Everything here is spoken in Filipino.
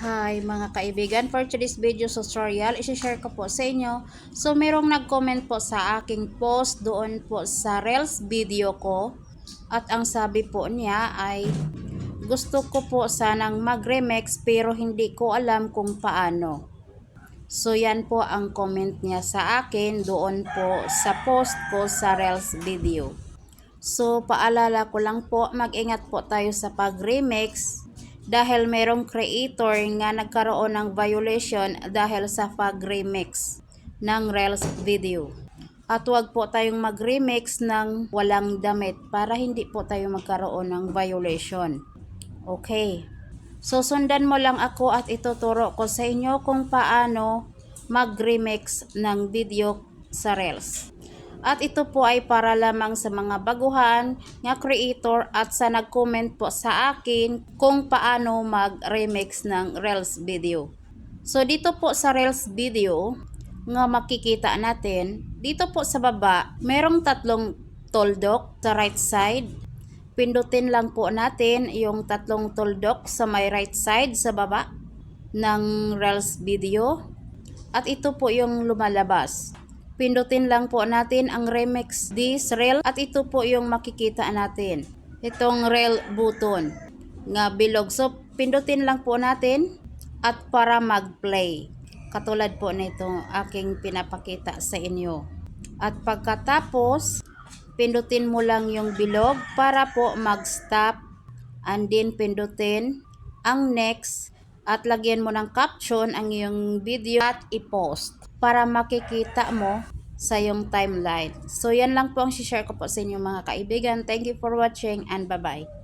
Hi mga kaibigan, for today's video tutorial, isi-share ko po sa inyo. So merong nag-comment po sa aking post doon po sa Reels video ko. At ang sabi po niya ay gusto ko po sanang mag-remix pero hindi ko alam kung paano. So yan po ang comment niya sa akin doon po sa post ko sa Reels video. So paalala ko lang po, mag-ingat po tayo sa pag-remix dahil merong creator nga nagkaroon ng violation dahil sa pag-remix ng Reels video. At huwag po tayong mag-remix ng walang damit para hindi po tayo magkaroon ng violation. Okay. So sundan mo lang ako at ituturo ko sa inyo kung paano mag-remix ng video sa Reels. At ito po ay para lamang sa mga baguhan nga creator at sa nag-comment po sa akin kung paano mag-remix ng Reels video. So dito po sa Reels video nga makikita natin, dito po sa baba, merong tatlong tuldok sa right side. Pindutin lang po natin yung tatlong tuldok sa may right side sa baba ng Reels video. At ito po yung lumalabas. Pindutin lang po natin ang remix this reel at ito po yung makikita natin. Itong reel button nga bilog. So pindutin lang po natin at para mag-play. Katulad po nito aking pinapakita sa inyo. At pagkatapos, pindutin mo lang yung bilog para po mag-stop and then pindutin ang next at lagyan mo ng caption ang iyong video at i-post para makikita mo sa iyong timeline. So yan lang po ang share ko po sa inyo mga kaibigan. Thank you for watching and bye-bye.